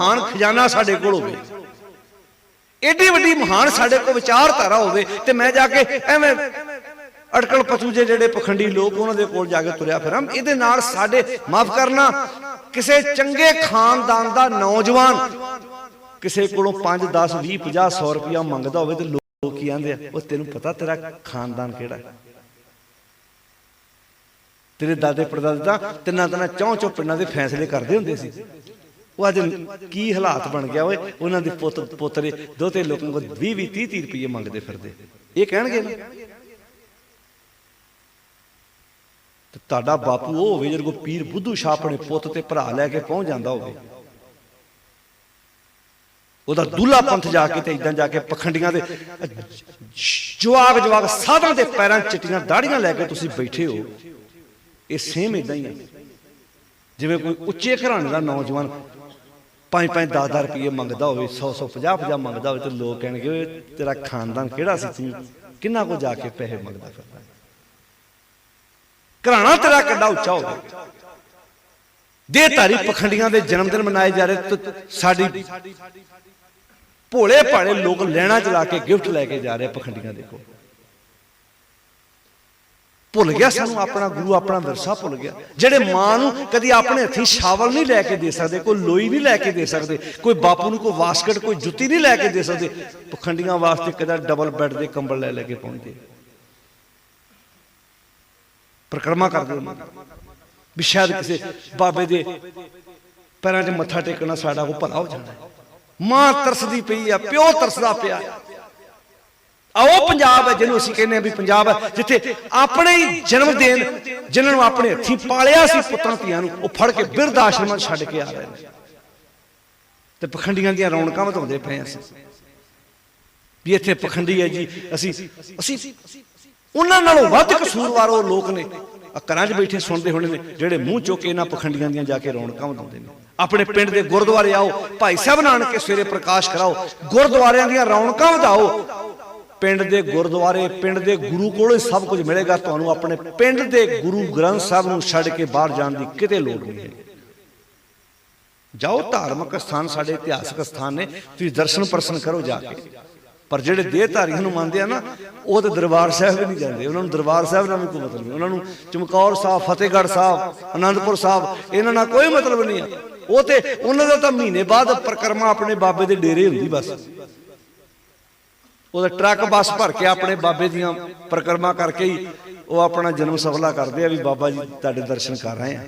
ਮਹਾਨ ਖਜ਼ਾਨਾ ਸਾਡੇ ਕੋਲ ਹੋਵੇ। ਏਡੀ ਵੱਡੀ ਮਹਾਨ ਸਾਡੇ ਕੋਲ ਵਿਚਾਰਧਾਰਾ ਹੋਵੇ ਤੇ ਮੈਂ ਜਾ ਕੇ ਐਵੇਂ ਅਟਕਲ ਪਚੂਜੇ ਜਿਹੜੇ ਪਖੰਡੀ ਲੋਕ ਉਹਨਾਂ ਦੇ ਕੋਲ ਜਾ ਕੇ ਤੁਰਿਆ ਫਿਰਾਂ। ਇਹਦੇ ਨਾਲ ਸਾਡੇ ਮਾਫ ਕਰਨਾ, ਕਿਸੇ ਚੰਗੇ ਖਾਨਦਾਨ ਦਾ ਨੌਜਵਾਨ ਕਿਸੇ ਕੋਲੋਂ 5 10 20 50 100 ਰੁਪਇਆ ਮੰਗਦਾ ਹੋਵੇ ਤੇ ਲੋਕ ਕੀ ਆਂਦੇ ਆ ਉਹ ਤੈਨੂੰ ਪਤਾ ਤੇਰਾ ਖਾਨਦਾਨ ਕਿਹੜਾ ਹੈ? ਤੇਰੇ ਦਾਦੇ ਪੜਦਾਦੇ ਤਾਂ ਤਿੰਨਾਂ ਤਿੰਨਾਂ ਚੌਂ ਚੌਂ ਪਿੰਡਾਂ ਦੇ ਫੈਸਲੇ ਕਰਦੇ ਹੁੰਦੇ ਸੀ। ਉਹ ਅੱਜ ਕੀ ਹਾਲਾਤ ਬਣ ਗਿਆ ਓਏ? ਉਹਨਾਂ ਦੇ ਪੁੱਤ ਪੋਤਰੇ, ਦੋਤੇ ਲੋਕਾਂ ਕੋਲ 20 20 30 30 ਰੁਪਏ ਮੰਗਦੇ ਫਿਰਦੇ। ਇਹ ਕਹਿਣਗੇ ਨਾ? ਤੇ ਤੁਹਾਡਾ ਬਾਪੂ ਉਹ ਹੋਵੇ ਜਿਹੜੇ ਕੋ ਪੀਰ ਬੁੱਧੂ ਸ਼ਾਹ ਆਪਣੇ ਪੁੱਤ ਤੇ ਭਰਾ ਲੈ ਕੇ ਪਹੁੰਚ ਜਾਂਦਾ ਹੋਵੇ। ਉਹਦਾ ਦੁੱਲਾ ਪੰਥ ਜਾ ਕੇ ਤੇ ਇਦਾਂ ਜਾ ਕੇ ਪਖੰਡੀਆਂ ਦੇ ਜਵਾਗ ਜਵਾਗ ਸਾਧਾਂ ਦੇ ਪੈਰਾਂ ਚਿੱਟੀਆਂ ਦਾੜੀਆਂ ਲੈ ਕੇ ਤੁਸੀਂ ਬੈਠੇ ਹੋ। ਇਹ ਸੇਮ ਇਦਾਂ ਹੀ ਹੈ। ਜਿਵੇਂ ਕੋਈ ਉੱਚੇ ਘਰਾਣੇ ਦਾ ਨੌਜਵਾਨ 5-5 10-10 ਰੁਪਏ ਮੰਗਦਾ ਹੋਵੇ 100-100 50-50 ਮੰਗਦਾ ਹੋਵੇ ਤੇ ਲੋਕ ਕਹਿਣਗੇ, ਓਏ ਤੇਰਾ ਖਾਨਦਾਨ ਕਿਹੜਾ ਸੀ ਤੂੰ? ਕਿੰਨਾ ਕੋ ਜਾ ਕੇ ਪੈਸੇ ਮੰਗਦਾ ਫਿਰਦਾ? ਘਰਾਣਾ ਤੇਰਾ ਕਿੱਡਾ ਉੱਚਾ ਹੋਵੇ ਦੇ ਧਾਰੀ ਪਖੰਡੀਆਂ ਦੇ ਜਨਮ ਦਿਨ ਮਨਾਏ ਜਾ ਰਹੇ ਤੇ ਸਾਡੀ ਭੋਲੇ ਭਾਲੇ ਲੋਕ ਲੈਣਾ ਚਲਾ ਕੇ ਗਿਫਟ ਲੈ ਕੇ ਜਾ ਰਹੇ ਪਖੰਡੀਆਂ ਦੇ ਕੋਲ। ਭੁੱਲ ਗਿਆ ਸਾਨੂੰ ਆਪਣਾ ਗੁਰੂ ਆਪਣਾ ਵਿਰਸਾ ਭੁੱਲ ਗਿਆ। ਜਿਹੜੇ ਮਾਂ ਨੂੰ ਕਦੀ ਆਪਣੇ ਹੱਥੀਂ ਸ਼ਾਵਲ ਨਹੀਂ ਲੈ ਕੇ ਦੇ ਸਕਦੇ ਕੋਈ ਲੋਈ ਨਹੀਂ ਲੈ ਕੇ ਦੇ ਸਕਦੇ ਕੋਈ ਬਾਪੂ ਨੂੰ ਕੋਈ ਵਾਸਕਟ ਕੋਈ ਜੁੱਤੀ ਨਹੀਂ ਲੈ ਕੇ ਦੇ ਸਕਦੇ ਪਖੰਡੀਆਂ ਵਾਸਤੇ ਕਦਾ ਡਬਲ ਬੈੱਡ ਦੇ ਕੰਬਲ ਲੈ ਲੈ ਕੇ ਪਹੁੰਚਦੇ। ਪ੍ਰਕਰਮਾ ਕਰਦੇ ਹੁੰਦੇ। ਵੀ ਸ਼ਾਇਦ ਕਿਸੇ ਬਾਬੇ ਦੇ ਪੈਰਾਂ 'ਚ ਮੱਥਾ ਟੇਕਣਾ ਸਾਡਾ ਕੋ ਭਲਾ ਹੋ ਜਾਣਾ। ਮਾਂ ਤਰਸਦੀ ਪਈ ਆ ਪਿਓ ਤਰਸਦਾ ਪਿਆ। ਆਓ ਪੰਜਾਬ ਹੈ ਜਿਹਨੂੰ ਅਸੀਂ ਕਹਿੰਦੇ ਆ ਵੀ ਪੰਜਾਬ ਹੈ, ਜਿੱਥੇ ਆਪਣੇ ਹੀ ਜਨਮ ਦੇਣ ਜਿਨ੍ਹਾਂ ਨੂੰ ਆਪਣੇ ਹੱਥੀਂ ਪਾਲਿਆ ਸੀ ਪੁੱਤਾਂ ਧੀਆਂ ਨੂੰ, ਉਹ ਫੜ ਕੇ ਬਿਰਧ ਆਸ਼ਰਮਾਂ ਛੱਡ ਕੇ ਆ ਰਹੇ ਨੇ। ਤੇ ਪਖੰਡੀਆਂ ਦੀਆਂ ਰੌਣਕਾਂ ਵਧਾਉਂਦੇ ਪਏ ਅਸੀਂ। ਵੀ ਇੱਥੇ ਪਖੰਡੀ ਹੈ ਜੀ, ਅਸੀਂ ਅਸੀਂ ਉਹਨਾਂ ਨਾਲੋਂ ਵੱਧ ਕਸੂਰਵਾਰ ਉਹ ਲੋਕ ਨੇ। ਘਰਾਂ 'ਚ ਬੈਠੇ ਸੁਣਦੇ ਹੋਣੇ ਨੇ, ਜਿਹੜੇ ਮੂੰਹ ਚੁੱਕ ਕੇ ਇਹਨਾਂ ਪਖੰਡੀਆਂ ਦੀਆਂ ਜਾ ਕੇ ਰੌਣਕਾਂ ਵਧਾਉਂਦੇ ਨੇ। ਆਪਣੇ ਪਿੰਡ ਦੇ ਗੁਰਦੁਆਰੇ ਆਓ, ਭਾਈ ਸਾਹਿਬ ਨਾਨਕੇ ਸਵੇਰੇ ਪ੍ਰਕਾਸ਼ ਕਰਾਓ, ਗੁਰਦੁਆਰਿਆਂ ਦੀਆਂ ਰੌਣਕਾਂ ਵਧਾਓ। ਪਿੰਡ ਦੇ ਗੁਰਦੁਆਰੇ, ਪਿੰਡ ਦੇ ਗੁਰੂ ਕੋਲੋਂ ਹੀ ਸਭ ਕੁਝ ਮਿਲੇਗਾ, ਤੁਹਾਨੂੰ ਆਪਣੇ ਪਿੰਡ ਦੇ ਗੁਰੂ ਗ੍ਰੰਥ ਸਾਹਿਬ ਨੂੰ ਛੱਡ ਕੇ ਬਾਹਰ ਜਾਣ ਦੀ ਕਿਤੇ ਲੋੜ ਨਹੀਂ ਹੈ। ਜਾਓ, ਧਾਰਮਿਕ ਸਥਾਨ ਸਾਡੇ ਇਤਿਹਾਸਕ ਸਥਾਨ ਨੇ, ਤੁਸੀਂ ਦਰਸ਼ਨ ਪਰਸਨ ਕਰੋ ਜਾ ਕੇ। ਪਰ ਜਿਹੜੇ ਦੇਹਧਾਰੀ ਨੂੰ ਮੰਨਦੇ ਆ ਨਾ, ਉਹ ਤੇ ਦਰਬਾਰ ਸਾਹਿਬ ਵੀ ਨਹੀਂ ਜਾਂਦੇ। ਉਹਨਾਂ ਨੂੰ ਦਰਬਾਰ ਸਾਹਿਬ ਨਾਲ ਵੀ ਕੋਈ ਮਤਲਬ ਨਹੀਂ। ਉਹਨਾਂ ਨੂੰ ਚਮਕੌਰ ਸਾਹਿਬ, ਫਤਿਹਗੜ੍ਹ ਸਾਹਿਬ ਆਨੰਦਪੁਰ ਸਾਹਿਬ, ਇਹਨਾਂ ਨਾਲ ਕੋਈ ਮਤਲਬ ਨਹੀਂ ਆ। ਉਹ ਤੇ ਉਹਨਾਂ ਦਾ ਤਾਂ ਮਹੀਨੇ ਬਾਅਦ ਪ੍ਰਕਰਮਾ ਆਪਣੇ ਬਾਬੇ ਦੇ ਡੇਰੇ ਹੁੰਦੀ ਬਸ। ਉਹਦਾ ਟਰੱਕ ਬੱਸ ਭਰ ਕੇ ਆਪਣੇ ਬਾਬੇ ਦੀਆਂ ਪ੍ਰਕਰਮਾ ਕਰਕੇ ਹੀ ਉਹ ਆਪਣਾ ਜਨਮ ਸਫਲਾ ਕਰਦੇ ਆ ਵੀ ਬਾਬਾ ਜੀ ਤੁਹਾਡੇ ਦਰਸ਼ਨ ਕਰ ਰਹੇ ਆ।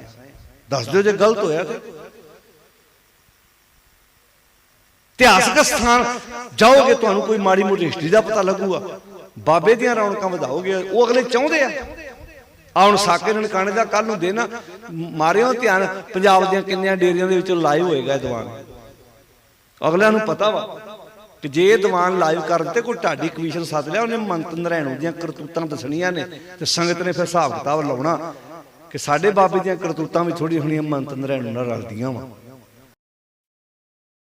ਦੱਸ ਦਿਓ ਜੇ ਗਲਤ ਹੋਇਆ ਤੇ। ਇਤਿਹਾਸਕ ਸਥਾਨ ਜਾਓਗੇ ਤੁਹਾਨੂੰ ਕੋਈ ਮਾੜੀ ਮੋਟੀ ਹਿਸਟਰੀ ਦਾ ਪਤਾ ਲੱਗੂਗਾ। ਬਾਬੇ ਦੀਆਂ ਰੌਣਕਾਂ ਵਧਾਓਗੇ ਉਹ ਅਗਲੇ ਚਾਹੁੰਦੇ ਆ। ਆ ਹੁਣ ਸਾਕੇ ਨਨਕਾਣੇ ਦਾ ਕੱਲ ਨੂੰ ਦੇਣਾ ਮਾਰਿਓ ਧਿਆਨ ਪੰਜਾਬ ਦੀਆਂ ਕਿੰਨੀਆਂ ਡੇਰੀਆਂ ਦੇ ਵਿੱਚੋਂ ਲਾਈਵ ਹੋਏਗਾ ਇਹ ਦੀਵਾਨ। ਅਗਲਿਆਂ ਨੂੰ ਪਤਾ ਵਾ। ਕਿ ਜੇ ਦੀਵਾਨ ਲਾਈਵ ਕਰਨ ਤੇ ਕੋਈ ਢਾਡੀ ਕਮਿਸ਼ਨ ਸੱਦ ਲਿਆ, ਉਹਨੇ ਮੰਤ ਨਰੈਣੂ ਦੀਆਂ ਕਰਤੂਤਾਂ ਦੱਸਣੀਆਂ ਨੇ ਤੇ ਸੰਗਤ ਨੇ ਫਿਰ ਹਿਸਾਬ ਕਿਤਾਬ ਲਾਉਣਾ ਕਿ ਸਾਡੇ ਬਾਬੇ ਦੀਆਂ ਕਰਤੂਤਾਂ ਵੀ ਥੋੜੀ ਹੋਣੀਆਂ ਮੰਤ ਨਰੈਣੂ ਨਾਲ ਰਲਦੀਆਂ ਵਾ।